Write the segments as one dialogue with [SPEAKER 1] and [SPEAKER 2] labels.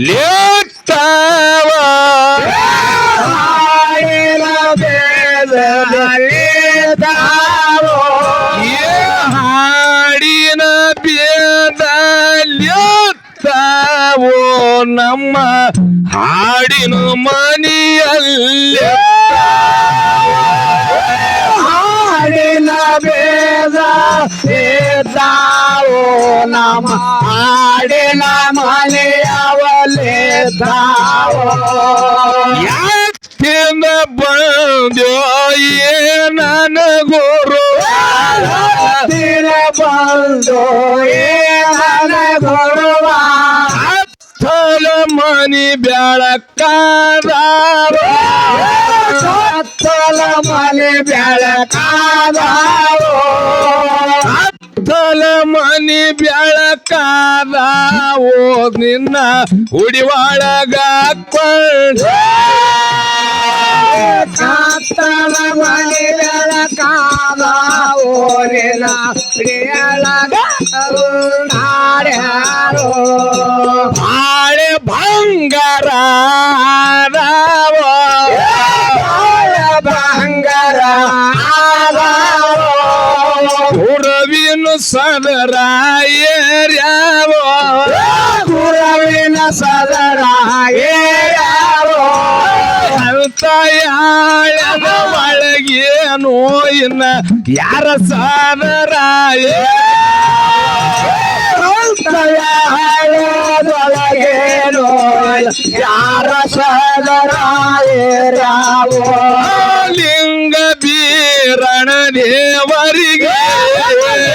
[SPEAKER 1] ಲೇತಾವ
[SPEAKER 2] ಹಾಡಿನ ಬೇದ ತಾವು
[SPEAKER 1] ಏ ಹಾಡಿನ ಬೇದಲ್ಯತ್ತಾವೋ ನಮ್ಮ ಹಾಡಿನ ಮನೆಯಲ್ಲಿ.
[SPEAKER 2] ಹಾಡಿನ ಬೇದ ತಾವು ನಮ್ಮ ಹಾಡಿನ ಮನೆಯವಲೇ
[SPEAKER 1] ಯಾಕಿಂದ ಬಂದ್ಯೋ ಏ ನನ್ನ ಗುರು?
[SPEAKER 2] ಯಾಕಿನ ಬಂದೋ ಏ ನನ ಗುರುವ?
[SPEAKER 1] ಹತ್ತಲ ಮನಿ ಬೆಳಕಾದಾವ
[SPEAKER 2] ಹತ್ತಲ ಮನಿ ಬೆಳಕಾದವು
[SPEAKER 1] ಹತ್ತಲ ಮನಿ ನಿನ್ನ
[SPEAKER 2] ಮನೆ ಬೆಳಕಾದವು ನಿನ್ನ ಪ್ರಿಯಳಗಾಡ್ಯಾರೋ
[SPEAKER 1] ಬಾಳೆ ಬಂಗಾರ
[SPEAKER 2] ಬಾಳ ಬಂಗಾರ
[SPEAKER 1] ಗುರವಿನ ಸದರ ಏರ್ಯಾವೋ
[SPEAKER 2] ಗುರವಿನ ಸದರ ಏಯಾವೋ
[SPEAKER 1] ಅಂತ ಯಾಳದ ಒಳಗೇನೋ ಇನ್ನ ಯಾರ ಸದರಾಯ?
[SPEAKER 2] ಹಾಳದೊಳಗೇನೋ ಯಾರ ಸದರ ಏರ್ಯಾವೋ
[SPEAKER 1] ಲಿಂಗ ಬೀರಣ ದೇವರಿಗೆ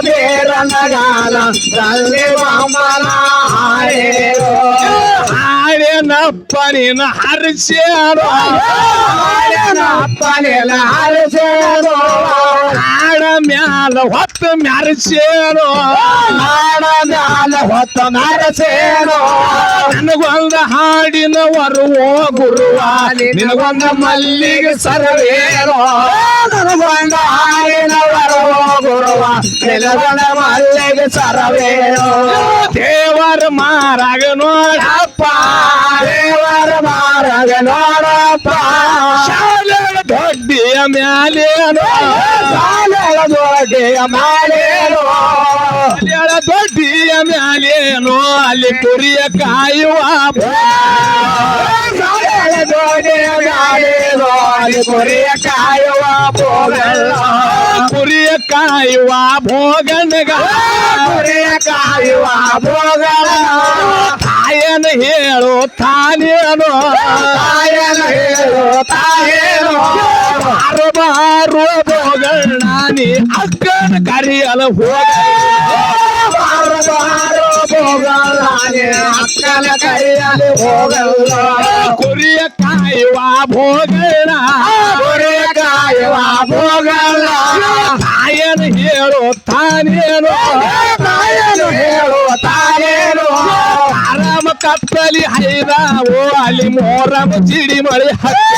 [SPEAKER 2] ತರದೇದ ಬೇರನಗಾಲ ರಲ್ಲಿ ಮಾಮನ ಹಾಡೇರೋ.
[SPEAKER 1] ಹಾಡೇನಪ್ಪ ನೀನು ಹರಿಸ್ಯಾರೋ
[SPEAKER 2] ಅಪ್ಪನೆಲ್ಲ ಹರಿಸೇರೋ
[SPEAKER 1] ಹಾಡ ಮ್ಯಾಲ ಹೊತ್ತು ಮ್ಯಾರಿಸ್ಯಾರೋ
[SPEAKER 2] ನಾಡ ಮ್ಯಾಲ ಹೊತ್ತ ನರಸೇರೋ
[SPEAKER 1] ನನಗೊಂದ ಹಾಡಿನ ವರುವೋ ಗುರುವ. ನಿನಗೊಂದ ಮಲ್ಲಿಗೆ
[SPEAKER 2] ಸರ್ವೇರೋ. ನನಗೊಂದ ಹಾಡಿನ ವರುವೋ ಗುರುವ. ನಿನಗೊಂದ ಮಲ್ಲಿಗೆ ಸರವೇರೋ.
[SPEAKER 1] ದೇವರ ಮಾರಾಗ ನೋಡಪ್ಪ.
[SPEAKER 2] ದೇವರ ಮಾರಾಗ ನೋಡಪ್ಪ.
[SPEAKER 1] ಶಾಲೆ ಮ್ಯಾಲೇನೋ
[SPEAKER 2] ಸಾಲೆಗಳ ದೊಡ್ಡೆಯ
[SPEAKER 1] ಮ್ಯಾಲೇನು ಅಲ್ಲಿ ಕುರಿಯ ಕಾಯುವ
[SPEAKER 2] ಸಾಲೆಗಳ ದೊಡ್ಡೆಯ ಮಾಲೇರೋ ಅಲ್ಲಿ ಕುರಿಯ ಕಾಯುವ
[SPEAKER 1] ಕುರಿಯ ಕಾಯುವ ಭೋಗನಗ
[SPEAKER 2] ಕಾಯುವ ಭೋಗಲ
[SPEAKER 1] ತಾಯನ ಹೇಳು ತಾನೇನೋ
[SPEAKER 2] ತಾಯನ ಹೇಳು ತಾಯೇನು
[SPEAKER 1] ಬಾರು ಬಾರು ಭೋಗಣ್ಣ ನೀ ಅಕ್ಕನ ಕರಿಯಲು ಹೋಗ
[SPEAKER 2] ಬಾರು ಬಾರು ಹೋಗಲ್ಲ ನೀ ಅಕ್ಕನ ಕೈಯಲ್ಲಿ ಹೋಗಲ್ಲ
[SPEAKER 1] ಕುರಿಯ ಕಾಯುವ ಭೋಗಣ್ಣ
[SPEAKER 2] ಕುರಿಯ ಕಾಯುವ ಹೋಗಲ್ಲ
[SPEAKER 1] ತಾಯನ ಹೇಳು ತಾನೇನೋ
[SPEAKER 2] ತಾಯನು ಹೇಳು ತಾಯೇನು
[SPEAKER 1] ಆರಾಮ ಕತ್ತಲಿ ಹೈದಾವೋ ಅಲ್ಲಿ ಮೋರಮ ಚಿಡಿ ಮಳೆ ಹತ್ತ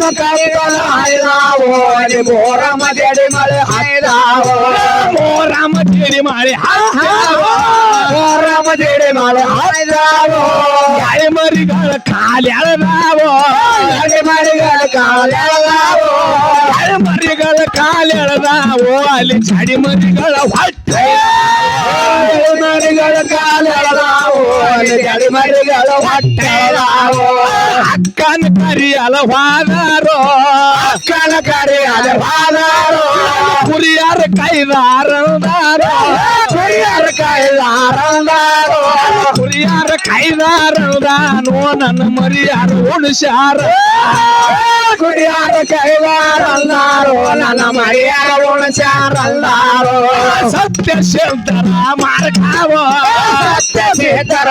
[SPEAKER 2] ಕಾಲಮ ಕೈಗಳ ಹೈದಾವು ಅಲ್ಲಿ ಮೋರಮ ಜಡಿ ಮಳೆ ಹೈದಾವು
[SPEAKER 1] ಮೋರಮ ಜಡಿ ಮಳೆ ಹತ್ತಾವೋ
[SPEAKER 2] ಮೋರಮ ಜಡಿ ಮಳೆ ಹೈದಾವು
[SPEAKER 1] ಗಾಳಿ ಮರಿಗಳ
[SPEAKER 2] ಮರಿಗಳ ಕಾಲೆಳದಾವು
[SPEAKER 1] ಗಾಳಿ ಮರಿಗಳ ಕಾಲಿ ಅಳದಾವೋ ಅಲ್ಲಿ ಚಡಿ ಮರಿಗಳ ಹೊಟ್ಟೆ.
[SPEAKER 2] ಮರಿಗಳ ಕಾಲೆಳದಾವು ಮರಿಗಳ ಹೊಟ್ಟೆಳದಾವು
[SPEAKER 1] ಅಕ್ಕನ ಕರಿ ಹೋದಾರೋ
[SPEAKER 2] ಅಕ್ಕನ ಕರಿ ಅಲ್ಲಿ ಬಾದಾರು
[SPEAKER 1] ಕುರಿಯರ
[SPEAKER 2] ಕುರಿಯಾರ ಕೈದಾರ
[SPEAKER 1] ಕುರಿಯಾರ ಕೈದಾರ ನೋ ನನ್ನ ಮರಿಯಾರ ಉಣಸಾರ
[SPEAKER 2] ಕುರಿಯಾರ ಕೈಲಾರಂದಾರು ನನ್ನ ಮರಿಯಾರ ಉಣಸ್ಯಾರಂದಾರು
[SPEAKER 1] ಸತ್ಯ ಶೇತರ ಮಾರ್ಕಾವೋ
[SPEAKER 2] ಸತ್ಯ ಶೇತರ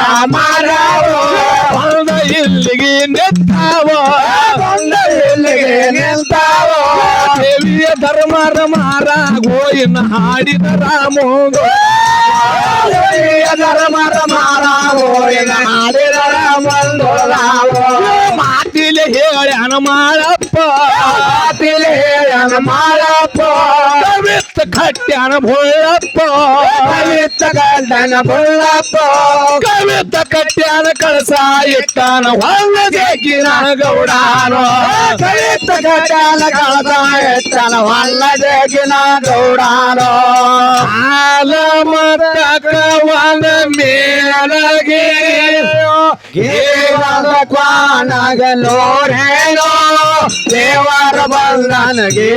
[SPEAKER 1] ಹೊರದ ಇಲ್ಲಿಗೆ ನೆತ್ತಾವೋ
[SPEAKER 2] ಬಂದ ಗೋಯಿನ ಹಾಡಿನ
[SPEAKER 1] ರಾಮೋ. ಹಿರಿಯ ಧರ್ಮ ರಮಾರ ಗೋಯಿನ ಹಾಡಿನ ರಾಮೋಗ
[SPEAKER 2] ಧರ್ಮರ ಮಾರಾವೋರಿನ ಮಾಡಪ್ಪ ಮಂದೋರಾವೋ
[SPEAKER 1] ಮಾತಿಲೆ ಹೇಳಿ ಹನುಮಾಳಪ್ಪ ಕವಿತ್ ಕಟ್ಟ್ಯಾನ ಭೋಳಪ್ಪ
[SPEAKER 2] ಕವಿತ ಗಂಡನ ಬುಳ್ಳಪ್ಪ
[SPEAKER 1] ಕವಿತ ಕಟ್ಟ್ಯಾನ ಕಳಸ ಇಟ್ಟಾನ ಹೊಲ್ಲ ಜಗಿನ ಗೌಡಾನೋ.
[SPEAKER 2] ಕವಿತ ಗಂಡನ ಕಳಸ ಇಟ್ಟಾನ ಹೊಲ್ಲ ಜಗಿನ ಗೌಡಾನೋ.
[SPEAKER 1] ಹಾಲ ಮತ ಕವನ ಮೇಲಗೆ.
[SPEAKER 2] ಗೀರದ ಕ್ವಾನಗ ನೋಡೇನೋ ದೇವರ ಬಂದನಗೆ